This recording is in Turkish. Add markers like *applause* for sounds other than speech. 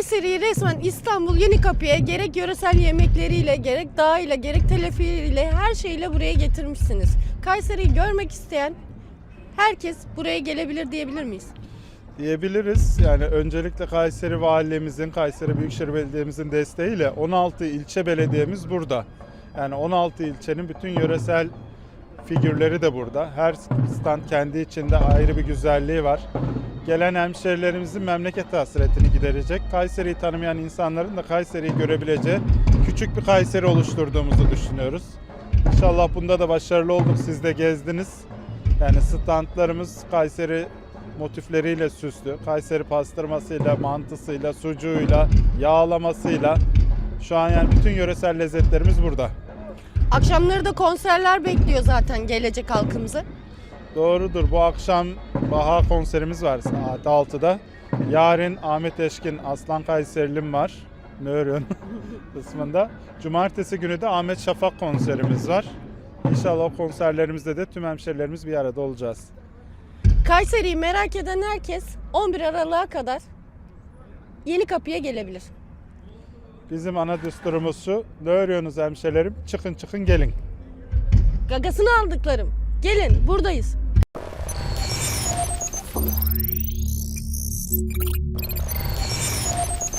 Kayseri'yi resmen İstanbul Yeni Kapı'ya gerek yöresel yemekleriyle, gerek dağıyla, gerek teleferiyle her şeyle buraya getirmişsiniz. Kayseri'yi görmek isteyen herkes buraya gelebilir diyebilir miyiz? diyebiliriz. Yani öncelikle Kayseri Valimizin, Kayseri Büyükşehir Belediye'mizin desteğiyle 16 ilçe belediyemiz burada. Yani 16 ilçenin bütün yöresel figürleri de burada. Her stand kendi içinde ayrı bir güzelliği var. Gelen hemşerilerimizin memleket hasretini giderecek. Kayseri'yi tanımayan insanların da Kayseri'yi görebileceği küçük bir Kayseri oluşturduğumuzu düşünüyoruz. İnşallah bunda da başarılı olduk. Siz de gezdiniz. Yani standlarımız Kayseri motifleriyle süslü. Kayseri pastırmasıyla, mantısıyla, sucuğuyla, yağlamasıyla. Şu an yani bütün yöresel lezzetlerimiz burada. Akşamları da konserler bekliyor zaten gelecek halkımızı. Doğrudur. Bu akşam Baha konserimiz var saat 6'da. Yarın Ahmet Eşkin Aslan Kayserilim var. Nörün *laughs* kısmında. Cumartesi günü de Ahmet Şafak konserimiz var. İnşallah o konserlerimizde de tüm hemşerilerimiz bir arada olacağız. Kayseri'yi merak eden herkes 11 Aralık'a kadar Yeni Kapı'ya gelebilir. Bizim ana düsturumuz şu. Ne örüyorsunuz hemşerilerim? Çıkın çıkın gelin. Gagasını aldıklarım. Gelin buradayız. Thank you.